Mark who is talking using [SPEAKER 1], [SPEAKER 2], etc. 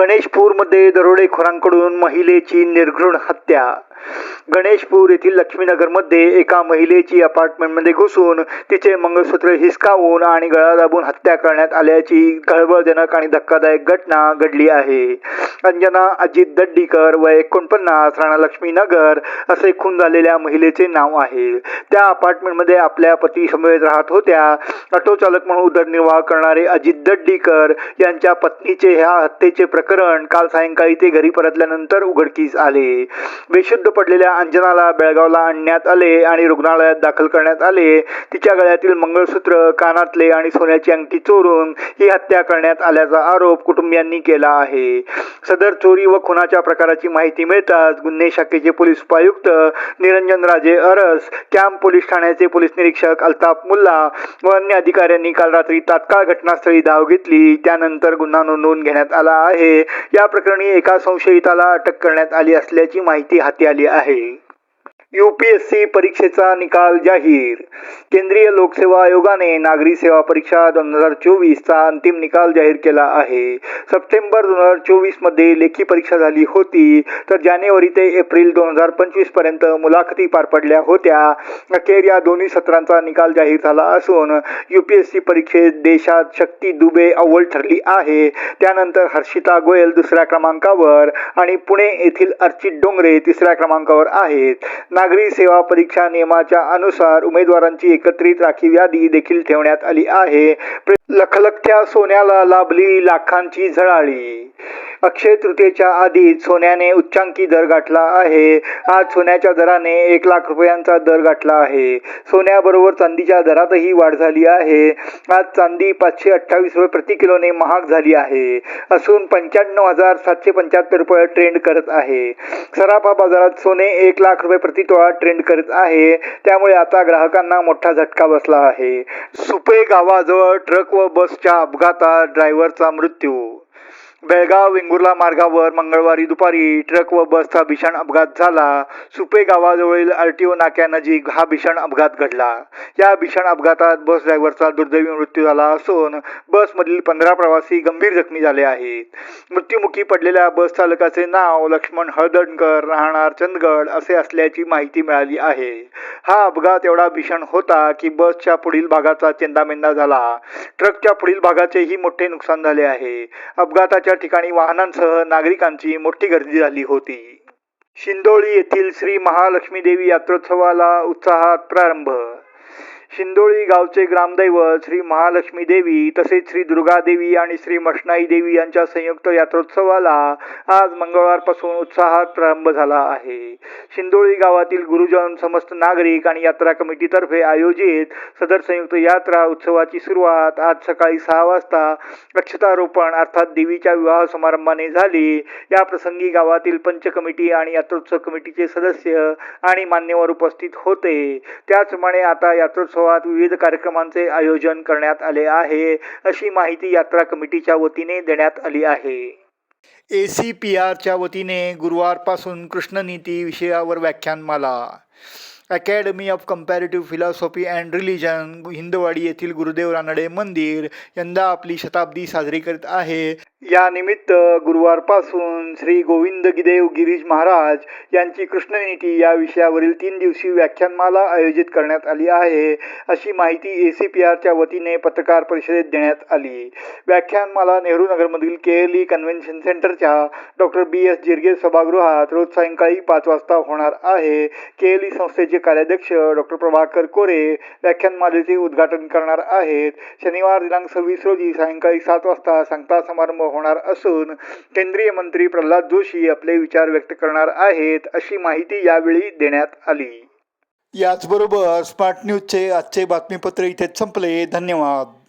[SPEAKER 1] गणेशपूरमध्ये दरोडेखोरांकडून महिलेची निर्घृण हत्या. गणेशपूर येथील लक्ष्मीनगरमध्ये एका महिलेची अपार्टमेंटमध्ये घुसून तिचे मंगळसूत्र हिसकावून आणि गळा दाबून हत्या करण्यात आल्याची खळबळजनक आणि धक्कादायक घटना घडली आहे. अंजना अजित दड्डीकर वय एकोणपन्नास राणा लक्ष्मीनगर असे खून झालेल्या महिलेचे नाव आहे. त्या अपार्टमेंटमध्ये आपल्या पती समवेत राहत होत्या. ऑटोचालक म्हणून उदरनिर्वाह करणारे अजित दड्डीकर यांच्या पत्नीचे ह्या हत्येचे प्रकरण काल सायंकाळी ते घरी परतल्यानंतर उघडकीस आले. बेशुद्ध पडलेल्या अंजनाला बेळगावला आणण्यात आले आणि रुग्णालयात दाखल करण्यात आले. तिच्या गळ्यातील मंगळसूत्र कानातले आणि सोन्याची अंगठी चोरून ही हत्या करण्यात आल्याचा आरोप कुटुंबियांनी केला आहे. सदर चोरी व खुनाच्या प्रकाराची माहिती मिळताच गुन्हे शाखेचे पोलीस उपायुक्त निरंजन राजे अरस कॅम्प पोलीस ठाण्याचे पोलीस निरीक्षक अल्ताफ मुल्ला व अन्य अधिकाऱ्यांनी काल रात्री तात्काळ घटनास्थळी धाव घेतली. त्यानंतर गुन्हा नोंदवून घेण्यात आला आहे. या प्रकरणी एका संशयिताला अटक करण्यात आली असल्याची माहिती हाती आली आहे. यूपीएससी परीक्षेचा निकाल जाहीर. केंद्रीय लोकसेवा आयोगाने नागरी सेवा परीक्षा दोन हजार चोवीसचा अंतिम निकाल जाहीर केला आहे. सप्टेंबर दोन हजार चोवीसमध्ये लेखी परीक्षा झाली होती तर जानेवारी ते एप्रिल दोन हजार पंचवीसपर्यंत मुलाखती पार पडल्या होत्या. अखेर या दोन्ही सत्रांचा निकाल जाहीर झाला असून यूपीएससी परीक्षेत देशात शक्ती दुबे अव्वल ठरली आहे. त्यानंतर हर्षिता गोयल दुसऱ्या क्रमांकावर आणि पुणे येथील अर्चित डोंगरे तिसऱ्या क्रमांकावर आहेत. नागरी सेवा परीक्षा नियमाच्या अनुसार उमेदवारांची एकत्रित राखीव यादी देखील ठेवण्यात आली आहे. लखलखत्या सोन्याला लाभली लाखांची झळाळी. अक्षय तृतीयेच्या आधीच सोन्याने उच्चांकी दर गाठला आहे. आज सोन्याच्या दराने एक लाख रुपयांचा दर गाठला आहे. सोन्याबरोबर चांदीच्या दरातही वाढ झाली आहे. आज चांदी पाचशे अठ्ठावीस रुपये प्रति किलोने महाग झाली आहे. असून पंच्याण्णव हजार सातशे पंच्याहत्तर रुपये ट्रेंड करत आहे. सराफा बाजारात सोने एक लाख रुपये प्रति तोळा ट्रेंड करत आहे. त्यामुळे आता ग्राहकांना मोठा झटका बसला आहे. सुपे गावाजवळ ट्रक व बसच्या अपघातात ड्रायव्हरचा मृत्यू बेळगाव वेंगुर्ला मार्गावर मंगळवारी दुपारी ट्रक व बसचा भीषण अपघात झाला. सुपे गावाजवळील आरटीओ नाक्यानजीक हा भीषण अपघात घडला. या भीषण अपघातात बस ड्रायव्हरचा दुर्दैवी मृत्यू झाला असून बसमधील पंधरा प्रवासी गंभीर जखमी झाले आहेत. मृत्युमुखी पडलेल्या बस चालकाचे नाव लक्ष्मण हळदणकर राहणार चंदगड असे असल्याची माहिती मिळाली आहे. हा अपघात एवढा भीषण होता की बसच्या पुढील भागाचा चेंदामेंदा झाला. ट्रकच्या पुढील भागाचेही मोठे नुकसान झाले आहे. अपघाताच्या ठिकाणी वाहनांसह नागरिकांची मोठी गर्दी झाली होती. शिंदोळी येथील श्री महालक्ष्मी देवी यात्रोत्सवाला उत्साहात प्रारंभ शिंदोळी गावचे ग्रामदैवत श्री महालक्ष्मी देवी तसेच श्री दुर्गा देवी आणि श्री मष्णाई देवी यांच्या संयुक्त यात्रोत्सवाला आज मंगळवारपासून उत्साहात प्रारंभ झाला आहे. शिंदोळी गावातील गुरुजन समस्त नागरिक आणि यात्रा कमिटीतर्फे आयोजित सदर संयुक्त यात्रा उत्सवाची सुरुवात आज सकाळी सहा वाजता अक्षतारोपण अर्थात देवीच्या विवाह समारंभाने झाली. या प्रसंगी गावातील पंच कमिटी आणि यात्रोत्सव कमिटीचे सदस्य आणि मान्यवर उपस्थित होते. त्याचप्रमाणे आता यात्रोत्सव महोत्सवात विविध कार्यक्रमांचे आयोजन करण्यात आले आहे. अशी माहिती यात्रा कमिटीच्या वतीने देण्यात आली आहे. ए सी पी आरच्या वतीने गुरुवारपासून कृष्णनीती विषयावर व्याख्यानमाला. Academy of Comparative Philosophy and Religion Hindwadi येथील गुरुदेव रानडे मंदिर यंदा आपली शताब्दी साजरी करीत आहे. या निमित्त गुरुवारपासून श्री गोविंद गिदेव गिरीश महाराज यांची कृष्णनीती या विषयावरील तीन दिवसीय व्याख्यानमाला आयोजित करण्यात आली आहे. अशी माहिती ए सी पी आरच्या वतीने पत्रकार परिषदेत देण्यात आली. व्याख्यानमाला नेहरू नगरमधील के एल ई कन्व्हेन्शन सेंटरच्या डॉक्टर बी एस जिरगे सभागृहात रोज सायंकाळी पाच वाजता होणार आहे. के एल ई संस्थेचे कार्याध्यक्ष डॉक्टर प्रभाकर कोरे व्याख्यानमालेचे उद्घाटन करणार आहेत. शनिवार दिनांक सव्वीस रोजी सायंकाळी सात वाजता सांगता समारंभ होणार असून केंद्रीय मंत्री प्रल्हाद जोशी आपले विचार व्यक्त करणार आहेत अशी माहिती यावेळी देण्यात आली. याचबरोबर स्मार्ट न्यूजचे आजचे बातमीपत्र इथेच संपले. धन्यवाद.